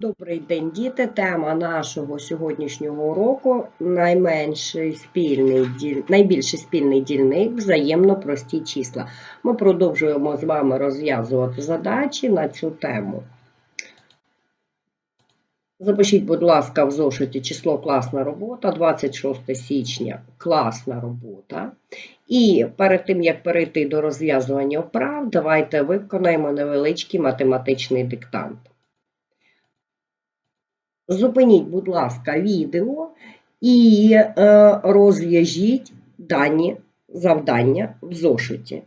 Добрий день, діти. Тема нашого сьогоднішнього уроку найменший спільний найбільший спільний дільник взаємно прості числа. Ми продовжуємо з вами розв'язувати задачі на цю тему. Запишіть, будь ласка, в зошиті число класна робота, 26 січня класна робота. І перед тим, як перейти до розв'язування вправ, давайте виконаємо невеличкий математичний диктант. Зупиніть, будь ласка, відео і е, розв'яжіть дані завдання в зошиті.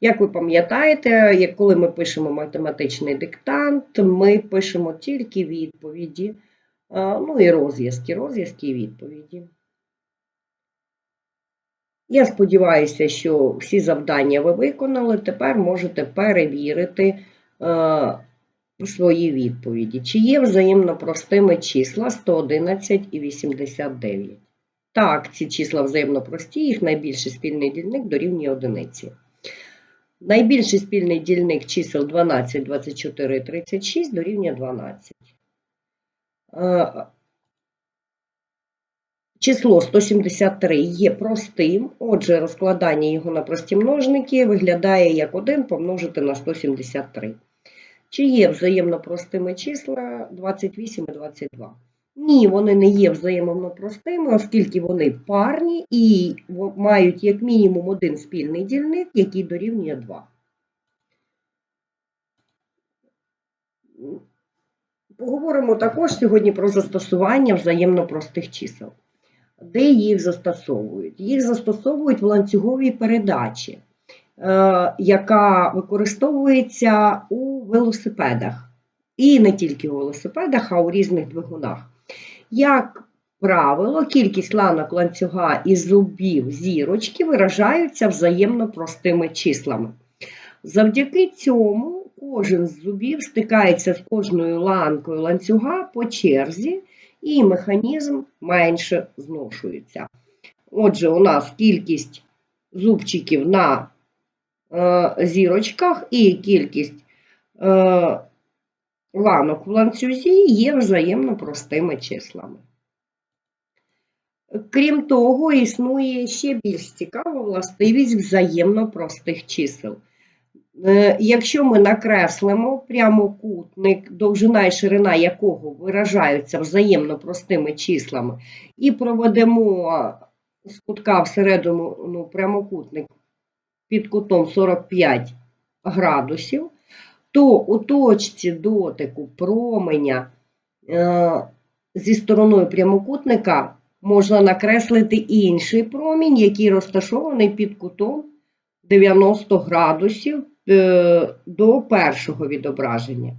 Як ви пам'ятаєте, коли ми пишемо математичний диктант, ми пишемо тільки відповіді, е, ну і розв'язки, розв'язки і відповіді. Я сподіваюся, що всі завдання ви виконали. Тепер можете перевірити е, свої відповіді. Чи є взаємно простими числа 111 і 89? Так, ці числа взаємно прості, їх найбільший спільний дільник дорівнює одиниці. Найбільший спільний дільник чисел 12, 24 і 36 дорівнює 12. Е, Число 173 є простим, отже, розкладання його на прості множники виглядає як 1 помножити на 173. Чи є взаємно простими числа 28 і 22? Ні, вони не є взаємно простими, оскільки вони парні і мають як мінімум один спільний дільник, який дорівнює 2. Поговоримо також сьогодні про застосування взаємно простих чисел. Де їх застосовують? Їх застосовують в ланцюговій передачі. Е, яка використовується у велосипедах. І не тільки у велосипедах, а у різних двигунах. Як правило, кількість ланок ланцюга і зубів зірочки виражаються взаємно простими числами. Завдяки цьому кожен з зубів стикається з кожною ланкою ланцюга по черзі, і механізм менше зношується. Отже, у нас кількість зубчиків на зірочках і кількість е, ланок в ланцюзі є взаємно простими числами. Крім того, існує ще більш цікава властивість взаємно простих чисел. Е, якщо ми накреслимо прямокутник, довжина і ширина якого виражаються взаємно простими числами, і проведемо з кутка всередину ну, прямокутник під кутом 45 градусів, то у точці дотику променя е, зі стороною прямокутника можна накреслити інший промінь, який розташований під кутом 90 градусів е, до першого відображення.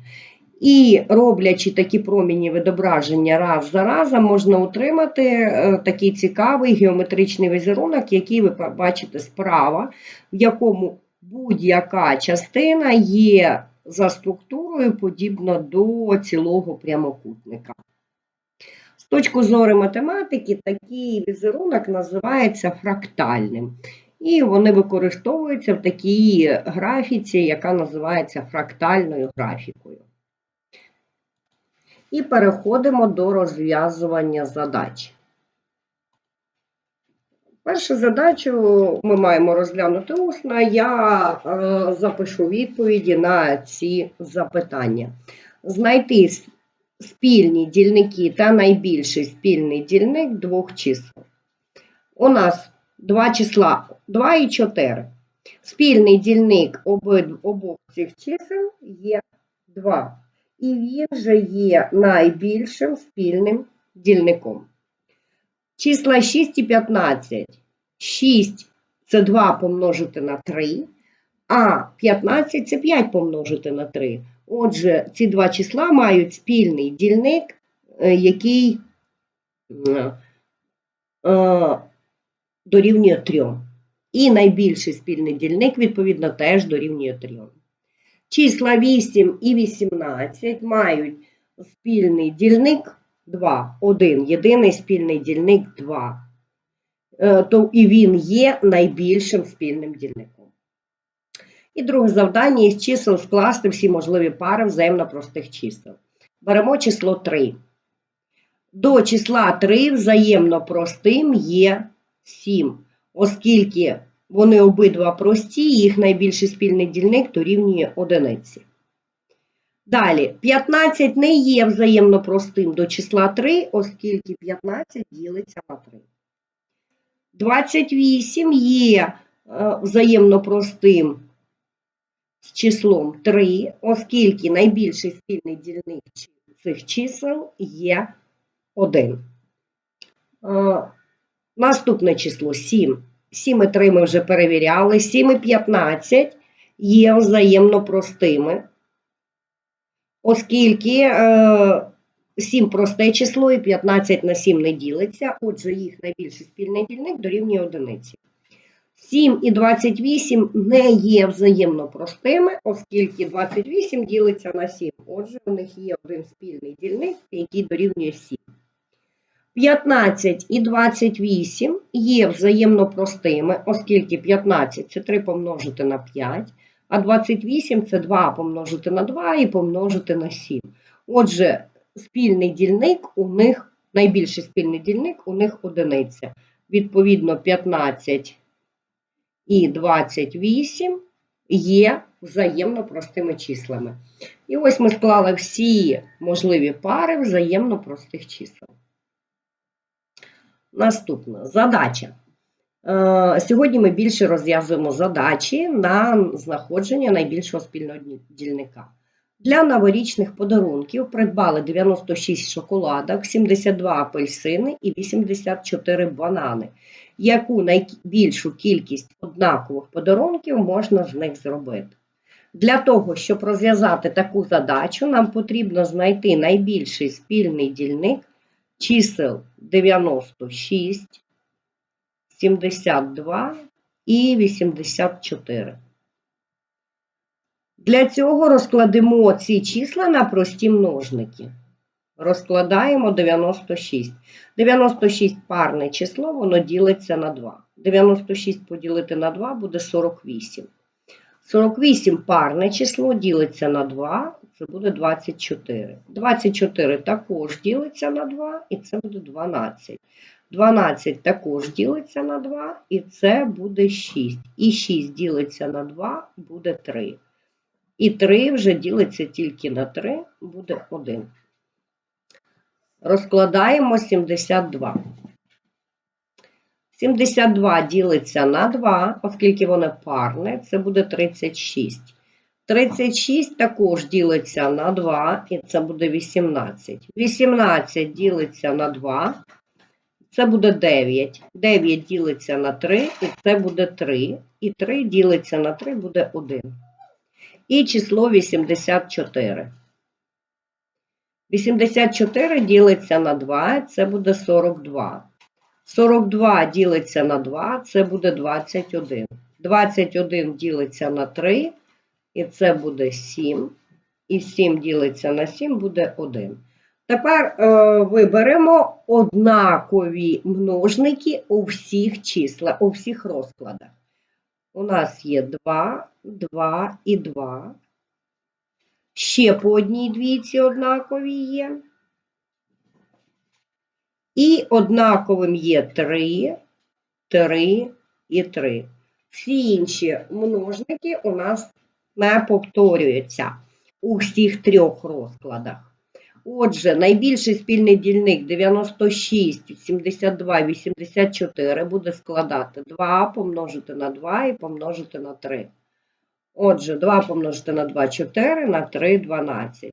І роблячи такі проміні відображення раз за разом, можна отримати е, такий цікавий геометричний візерунок, який ви бачите справа, в якому будь-яка частина є за структурою подібна до цілого прямокутника. З точки зору математики, такий візерунок називається фрактальним. І вони використовуються в такій графіці, яка називається фрактальною графікою. І переходимо до розв'язування задач. Першу задачу ми маємо розглянути усно. Я е, запишу відповіді на ці запитання. Знайти спільні дільники та найбільший спільний дільник двох чисел. У нас два числа 2 і 4. Спільний дільник обох цих чисел є 2 і він же є найбільшим спільним дільником. Числа 6 і 15. 6 це 2 помножити на 3, а 15 це 5 помножити на 3. Отже, ці два числа мають спільний дільник, е, який е, е, дорівнює 3. І найбільший спільний дільник, відповідно, теж дорівнює 3. Числа 8 і 18 мають спільний дільник 2, 1, єдиний спільний дільник 2. Е, то і він є найбільшим спільним дільником. І друге завдання із чисел скласти всі можливі пари взаємно простих чисел. Беремо число 3. До числа 3 взаємно простим є 7, оскільки вони обидва прості, їх найбільший спільний дільник дорівнює одиниці. Далі, 15 не є взаємно простим до числа 3, оскільки 15 ділиться на 3. 28 є е, взаємно простим з числом 3, оскільки найбільший спільний дільник цих чисел є 1. Е, Наступне число 7. 7 і 3 ми вже перевіряли. 7 і 15 є взаємно простими, оскільки е, 7 просте число і 15 на 7 не ділиться, отже, їх найбільший спільний дільник дорівнює одиниці. 7 і 28 не є взаємно простими, оскільки 28 ділиться на 7. Отже, у них є один спільний дільник, який дорівнює 7. 15 і 28 є взаємно простими, оскільки 15 це 3 помножити на 5, а 28 це 2 помножити на 2 і помножити на 7. Отже, спільний дільник у них, найбільший спільний дільник у них одиниця. Відповідно, 15 і 28 є взаємно простими числами. І ось ми склали всі можливі пари взаємно простих чисел. Наступна задача. Е, Сьогодні ми більше розв'язуємо задачі на знаходження найбільшого спільного дільника. Для новорічних подарунків придбали 96 шоколадок, 72 апельсини і 84 банани. Яку найбільшу кількість однакових подарунків можна з них зробити? Для того, щоб розв'язати таку задачу, нам потрібно знайти найбільший спільний дільник чисел 96, 72 і 84. Для цього розкладемо ці числа на прості множники. Розкладаємо 96. 96 парне число, воно ділиться на 2. 96 поділити на 2 буде 48. 48 парне число ділиться на 2, це буде 24. 24 також ділиться на 2, і це буде 12. 12 також ділиться на 2, і це буде 6. І 6 ділиться на 2, буде 3. І 3 вже ділиться тільки на 3, буде 1. Розкладаємо 72. 72 ділиться на 2, оскільки воно парне, це буде 36. 36 також ділиться на 2, і це буде 18. 18 ділиться на 2, це буде 9. 9 ділиться на 3, і це буде 3. І 3 ділиться на 3 буде 1. І число 84. 84 ділиться на 2, це буде 42. 42 ділиться на 2, це буде 21. 21 ділиться на 3, і це буде 7. І 7 ділиться на 7 буде 1. Тепер е, виберемо однакові множники у всіх числах, у всіх розкладах. У нас є 2, 2 і 2. Ще по одній двійці однакові є. І однаковим є 3, 3 і 3. Всі інші множники у нас не повторюються у всіх трьох розкладах. Отже, найбільший спільний дільник 96, 72, 84 буде складати 2 помножити на 2 і помножити на 3. Отже, 2 помножити на 2 4, на 3 12.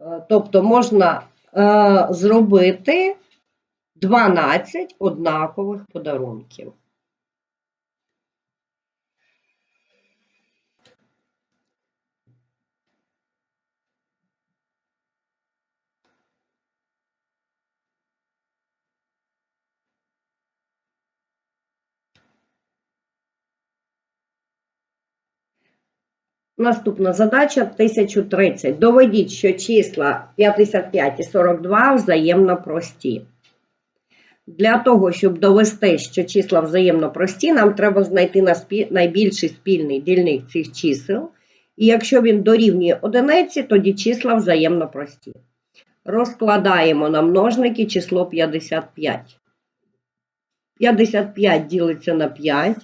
Е, Тобто можна е, зробити 12 однакових подарунків. Наступна задача 1030. Доведіть, що числа 55 і 42 взаємно прості. Для того, щоб довести, що числа взаємно прості, нам треба знайти найбільший спільний дільник цих чисел. І якщо він дорівнює одиниці, тоді числа взаємно прості. Розкладаємо на множники число 55. 55 ділиться на 5.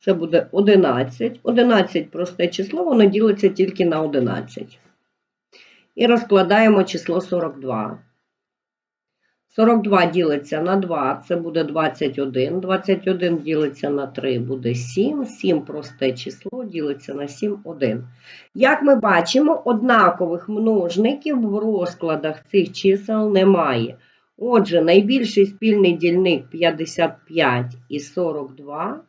Це буде 11. 11 просте число, воно ділиться тільки на 11. І розкладаємо число 42. 42 ділиться на 2, це буде 21. 21 ділиться на 3, буде 7. 7 просте число ділиться на 7, 1. Як ми бачимо, однакових множників в розкладах цих чисел немає. Отже, найбільший спільний дільник 55 і 42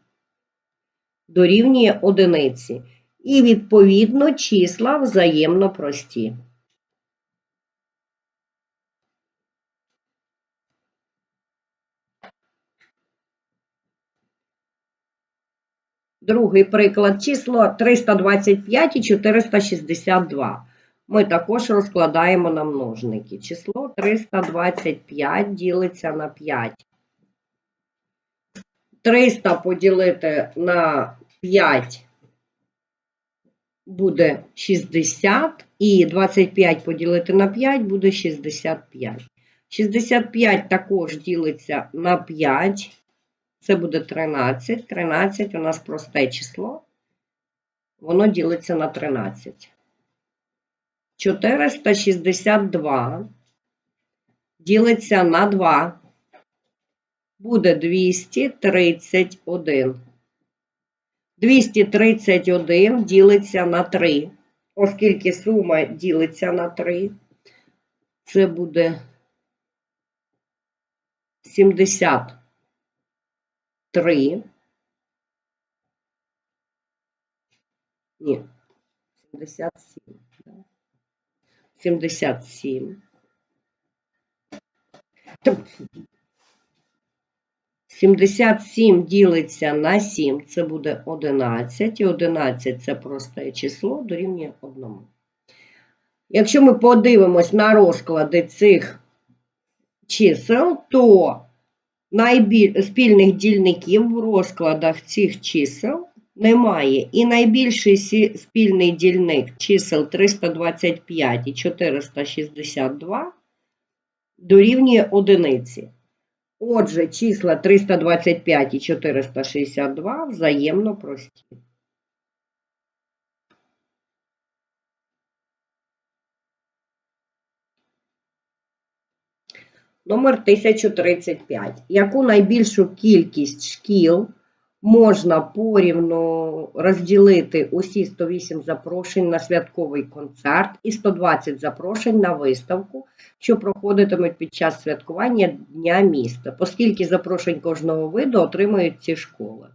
дорівнює одиниці. І, відповідно, числа взаємно прості. Другий приклад число 325 і 462. Ми також розкладаємо на множники. Число 325 ділиться на 5. 300 поділити на 5 буде 60, і 25 поділити на 5 буде 65. 65 також ділиться на 5. Це буде 13. 13 у нас просте число. Воно ділиться на 13. 462 ділиться на 2. Буде 231. 231 ділиться на 3. Оскільки сума ділиться на 3, це буде 73. Ні, 77. да. 77. Тоб- 77 ділиться на 7, це буде 11, і 11 це просте число, дорівнює 1. Якщо ми подивимось на розклади цих чисел, то найбіль... спільних дільників в розкладах цих чисел немає. І найбільший спільний дільник чисел 325 і 462 дорівнює одиниці. Отже, числа 325 і 462 взаємно прості. Номер 1035. Яку найбільшу кількість шкіл можна порівну розділити усі 108 запрошень на святковий концерт і 120 запрошень на виставку, що проходитимуть під час святкування Дня міста, оскільки запрошень кожного виду отримують ці школи.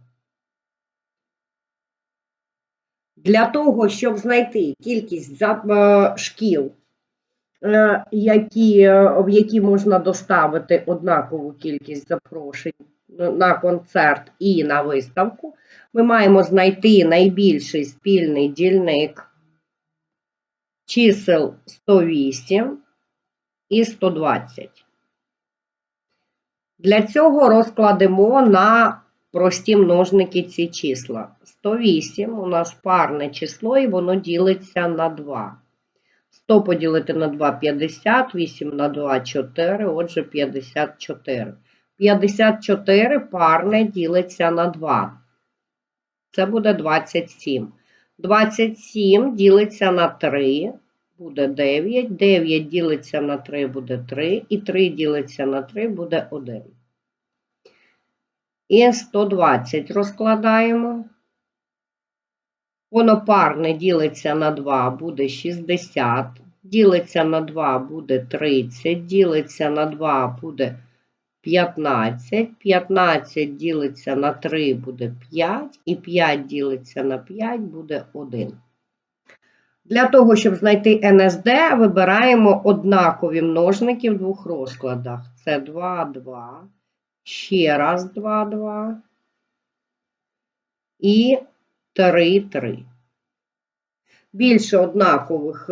Для того, щоб знайти кількість е, шкіл, які, е, в які можна доставити однакову кількість запрошень на концерт і на виставку, ми маємо знайти найбільший спільний дільник чисел 108 і 120. Для цього розкладемо на прості множники ці числа. 108 у нас парне число, і воно ділиться на 2. 100 поділити на 2 – 50, 8 на 2 – 4, отже 54. 54 парне ділиться на 2. Це буде 27. 27 ділиться на 3, буде 9. 9 ділиться на 3 буде 3. І 3 ділиться на 3 буде 1. І 120 розкладаємо. Воно парне ділиться на 2 буде 60. Ділиться на 2 буде 30. Ділиться на 2 буде 15. 15 ділиться на 3 буде 5. І 5 ділиться на 5 буде 1. Для того, щоб знайти НСД, вибираємо однакові множники в двох розкладах. Це 2, 2, ще раз 2, 2 і 3, 3. Більше однакових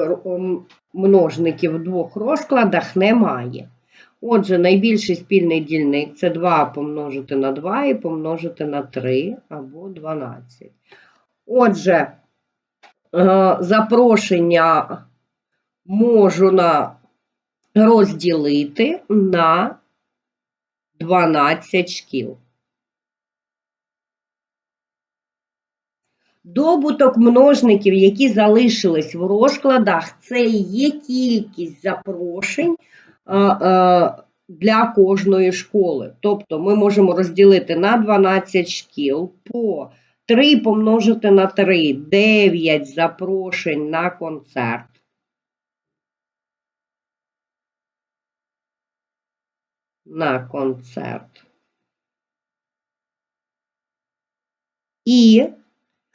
множників в двох розкладах немає. Отже, найбільший спільний дільник це 2 помножити на 2 і помножити на 3 або 12. Отже, е, запрошення можу на розділити на 12 шкіл. Добуток множників, які залишились в розкладах, це є кількість запрошень для кожної школи. Тобто ми можемо розділити на 12 шкіл по 3 помножити на 3, 9 запрошень на концерт. На концерт. І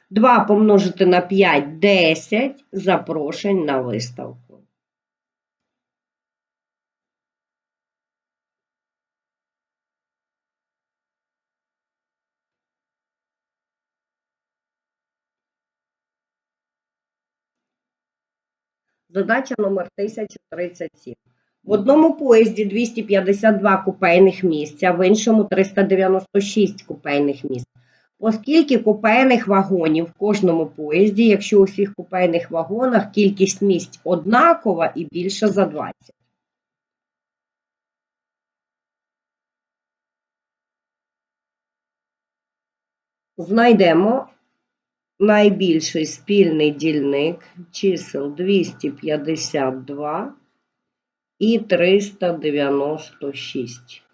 2 помножити на 5 10 запрошень на виставку. Задача номер 1037. В одному поїзді 252 купейних місця, в іншому 396 купейних місць. Оскільки купейних вагонів в кожному поїзді, якщо у всіх купейних вагонах кількість місць однакова і більша за 20. Знайдемо найбільший спільний дільник чисел 252 і 396.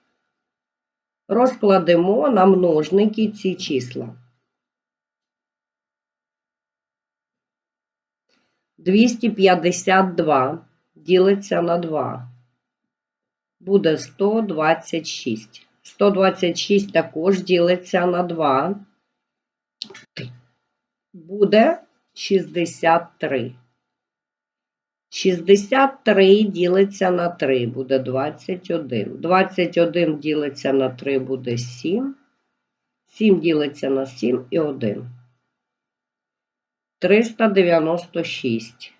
Розкладемо на множники ці числа. 252 ділиться на 2. Буде 126. 126 також ділиться на 2. Буде 63. 63 ділиться на 3 буде 21. 21 ділиться на 3 буде 7. 7 ділиться на 7 і 1. 396.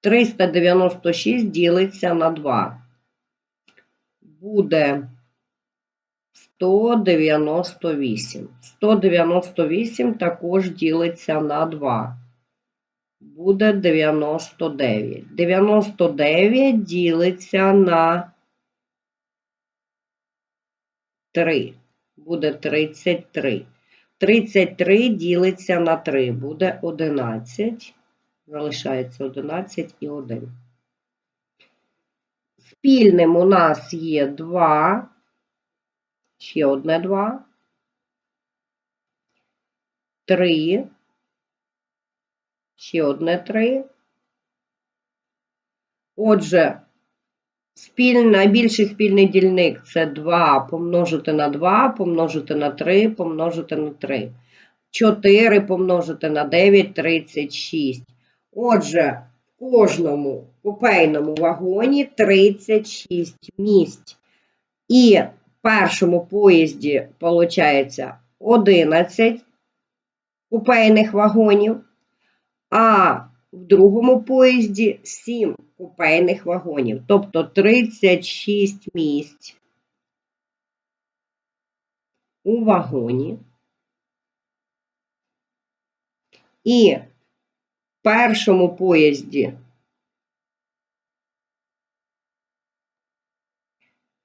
396 ділиться на 2. Буде 198. 198 також ділиться на 2 буде 99. 99 ділиться на 3. Буде 33. 33 ділиться на 3. Буде 11. Залишається 11 і 1. Спільним у нас є 2. Ще одне 2. 3. Ще одне 3. Отже, спільний, найбільший спільний дільник це 2 помножити на 2, помножити на 3, помножити на 3. 4 помножити на 9, 36. Отже, в кожному купейному вагоні 36 місць. І в першому поїзді, виходить, 11 купейних вагонів а в другому поїзді 7 купейних вагонів, тобто 36 місць у вагоні. І в першому поїзді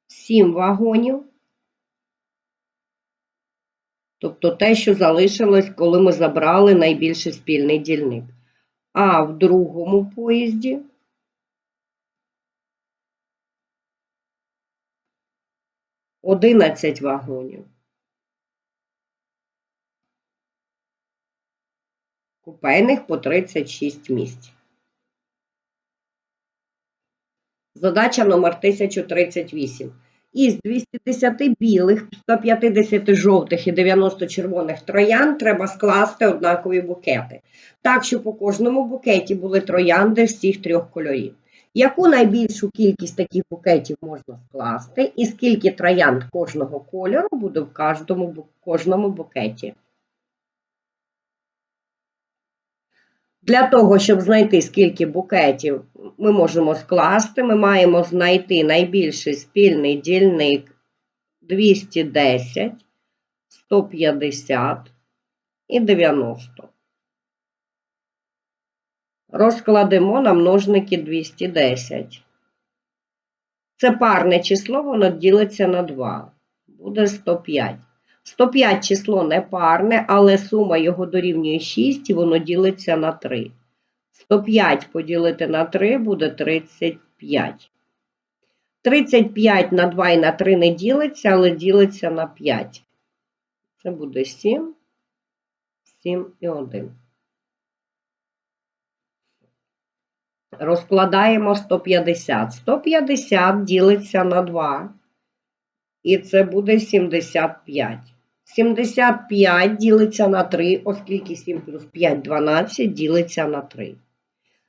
7 вагонів. Тобто те, що залишилось, коли ми забрали найбільший спільний дільник а в другому поїзді одинадцять вагонів. Купейних по 36 місць. Задача номер 1038. Із 210 білих, 150 жовтих і 90 червоних троян треба скласти однакові букети. Так, щоб у кожному букеті були троянди всіх трьох кольорів. Яку найбільшу кількість таких букетів можна скласти, і скільки троянд кожного кольору буде в кожному, букеті? Для того, щоб знайти, скільки букетів ми можемо скласти, ми маємо знайти найбільший спільний дільник 210, 150 і 90. розкладемо на множники 210. Це парне число, воно ділиться на 2. Буде 105. 105 число не парне, але сума його дорівнює 6 і воно ділиться на 3. 105 поділити на 3 буде 35. 35 на 2 і на 3 не ділиться, але ділиться на 5. Це буде 7, 7 і 1. Розкладаємо 150. 150 ділиться на 2. І це буде 75. 75 ділиться на 3, оскільки 7 плюс 5 12 ділиться на 3.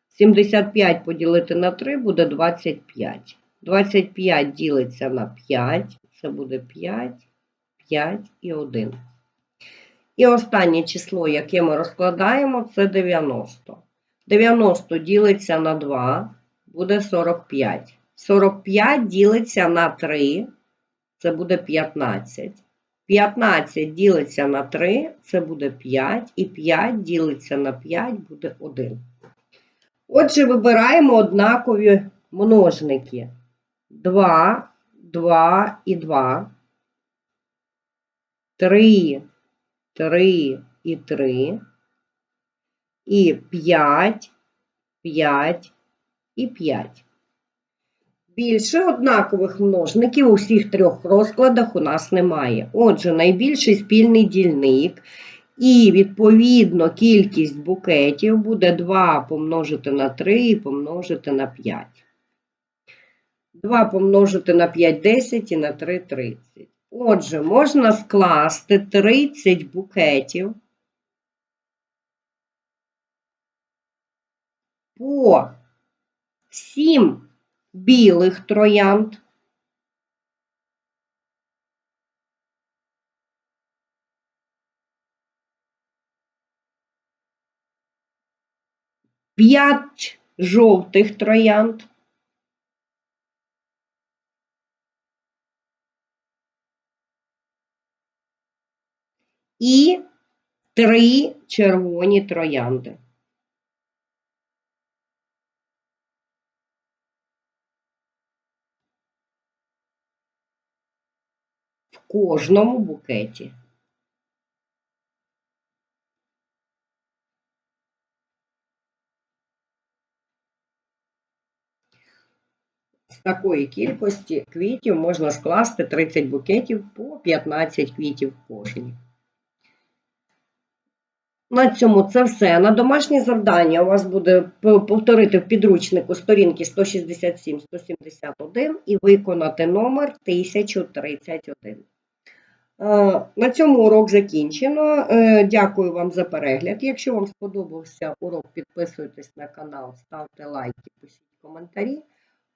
75 поділити на 3 буде 25. 25 ділиться на 5, це буде 5, 5 і 1. І останнє число, яке ми розкладаємо, це 90. 90 ділиться на 2, буде 45. 45 ділиться на 3, це буде 15. 15 ділиться на 3, це буде 5, і 5 ділиться на 5 буде 1. Отже, вибираємо однакові множники. 2, 2 і 2. 3, 3 і 3. І 5, 5 і 5. Більше однакових множників у всіх трьох розкладах у нас немає. Отже, найбільший спільний дільник і, відповідно, кількість букетів буде 2 помножити на 3 і помножити на 5. 2 помножити на 5 – 10 і на 3 – 30. Отже, можна скласти 30 букетів по 7 білих троянд. П'ять жовтих троянд. І три червоні троянди. Кожному букеті. З такої кількості квітів можна скласти 30 букетів по 15 квітів кожній. На цьому це все. На домашнє завдання у вас буде повторити в підручнику сторінки 167-171 і виконати номер 1031. Е, На цьому урок закінчено. Е, Дякую вам за перегляд. Якщо вам сподобався урок, підписуйтесь на канал, ставте лайки, пишіть коментарі.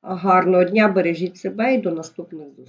Гарного дня, бережіть себе і до наступних зустрічей.